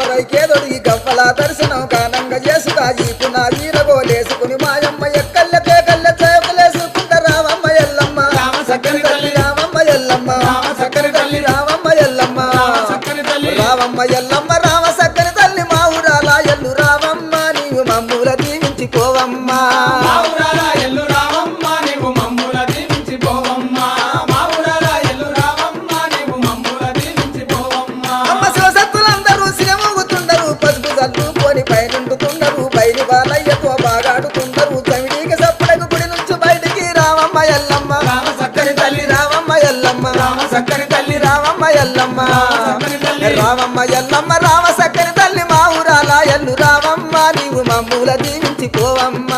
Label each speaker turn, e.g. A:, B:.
A: పైకేదొడి గవ్వల దర్శనం కానంగా చేసుగా ఈపు నా వీరగోలేసుకుని మాయమ్మ ఎక్కల్ల కేకల్ల చేకులేసుకుంట రామమ్మ ఎల్లమ్మ
B: రామ సక్కని తల్లి.
A: రామమ్మ ఎల్లమ్మ
B: రామ సక్కని తల్లి.
A: రామమ్మ ఎల్లమ్మ. రామమ్మ ఎల్లమ్మ రామ సక్కని తల్లి మా ఊరాల ఎల్లు రామమ్మ నీవు మమ్ముల దీవించిపోవమ్మా ఎల్లమ్మ
B: రామ సక్కని తల్లి.
A: రామమ్మ ఎల్లమ్మ రామమ్మ ఎల్లమ్మ రామ సక్కని తల్లి మా ఊరాల ఎల్లు రామమ్మ నీవు మమ్ముల దీవించిపోవమ్మ